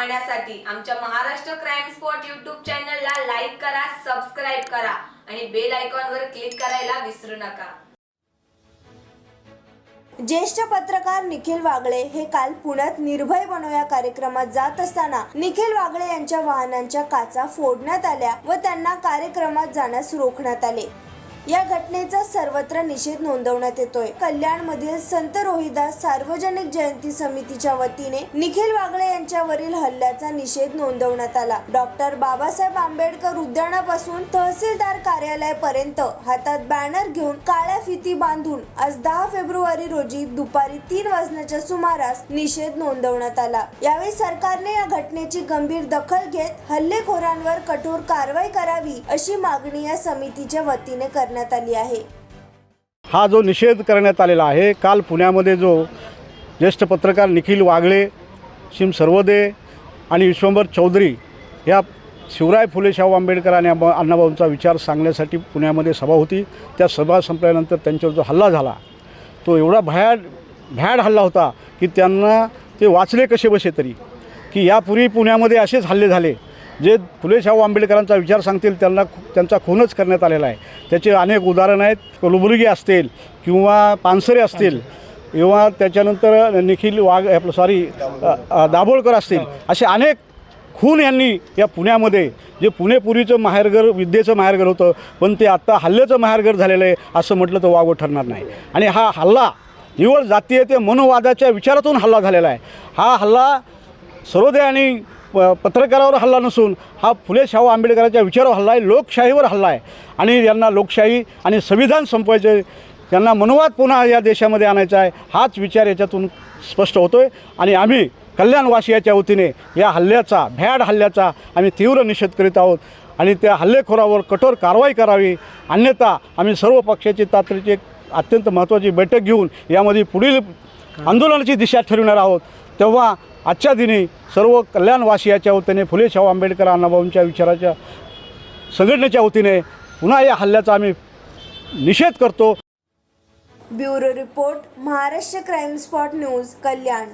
पाहण्यासाठी आमच्या Maharashtra crime spot YouTube चॅनलला लाईक करा सबस्क्राईब करा आणि बेल आयकॉनवर क्लिक करायला विसरू नका. ज्येष्ठ पत्रकार निखिल वागळे हे काल पुण्यात निर्भय बनवया कार्यक्रमात जात असताना निखिल वागळे यांच्या वाहनांच्या काचा फोडण्यात आल्या व त्यांना कार्यक्रमात जाण्यास रोखण्यात आले. या घटनेचा सर्वत्र निषेध नोंदवण्यात येतोय. कल्याण मधील संत रोहिदास सार्वजनिक जयंती समितीच्या वतीने निखिल वागळे यांच्यावरील हल्ल्याचा निषेध नोंदवण्यात आला. डॉक्टर बाबासाहेब आंबेडकर उद्यानापासून तहसीलदार कार्यालयापर्यंत हातात बॅनर घेऊन काळ्या फिती बांधून आज दहा फेब्रुवारी रोजी दुपारी तीन वाजण्याच्या सुमारास निषेध नोंदवण्यात आला. यावेळी सरकारने या घटनेची गंभीर दखल घेत हल्लेखोरांवर कठोर कारवाई करावी अशी मागणी या समितीच्या वतीने करण्यात आली आहे. हा जो निषेध करण्यात आलेला आहे काल पुण्यामध्ये जो ज्येष्ठ पत्रकार निखिल वागळे शिम सर्वदे आणि विश्वंभर चौधरी या शिवराय फुले शाहू आंबेडकर आणि अण्णा- अण्णाभाऊंचा विचार सांगण्यासाठी पुण्यामध्ये सभा होती. त्या सभा संपल्यानंतर त्यांच्यावर जो हल्ला झाला तो एवढा भयाड भ्याड हल्ला होता की त्यांना ते वाचले कसे बसे तरी की यापूर्वी पुण्यामध्ये असेच हल्ले झाले. जे फुले शाहू आंबेडकरांचा विचार सांगतील त्यांना त्यांचा खूनच करण्यात आलेला आहे. त्याचे अनेक उदाहरणं आहेत. कलबुर्गी असतील किंवा पानसरे असतील किंवा त्याच्यानंतर निखिल वाघ आपलं सॉरी दाभोळकर असतील असे अनेक खून यांनी या पुण्यामध्ये जे पुणे माहेरघर विद्येचं माहेरघर होतं पण ते आत्ता हल्ल्याचं माहेरघर झालेलं आहे असं म्हटलं तर वागवं ठरणार नाही. आणि हा हल्ला निवड जातीय ते मनोवादाच्या विचारातून हल्ला झालेला आहे. हा हल्ला सर्वोदय आणि प- पत्रकारावर हल्ला नसून हा फुले शाहू आंबेडकरांच्या विचारावर हल्ला आहे लोकशाहीवर हल्ला आहे. आणि यांना लोकशाही आणि संविधान संपवायचे यांना मनोवाद पुन्हा या देशामध्ये आणायचा आहे हाच विचार याच्यातून स्पष्ट होतो आहे आणि आम्ही कल्याणवासियाच्या वतीने या हल्ल्याचा भ्याड हल्ल्याचा आम्ही तीव्र निषेध करीत आहोत. आणि त्या हल्लेखोरावर कठोर कारवाई करावी. अन्यथा आम्ही सर्व पक्षाची तातडीची एक अत्यंत महत्त्वाची बैठक घेऊन यामध्ये पुढील आंदोलनाची दिशा ठरविणार आहोत. तेव्हा आजच्या दिनी सर्व कल्याणवासियाच्या वतीने फुले शाहू आंबेडकर अण्णाभाऊंच्या विचाराच्या संघटनेच्या वतीने पुन्हा या हल्ल्याचा आम्ही निषेध करतो. Bureau report Maharashtra crime spot news Kalyan.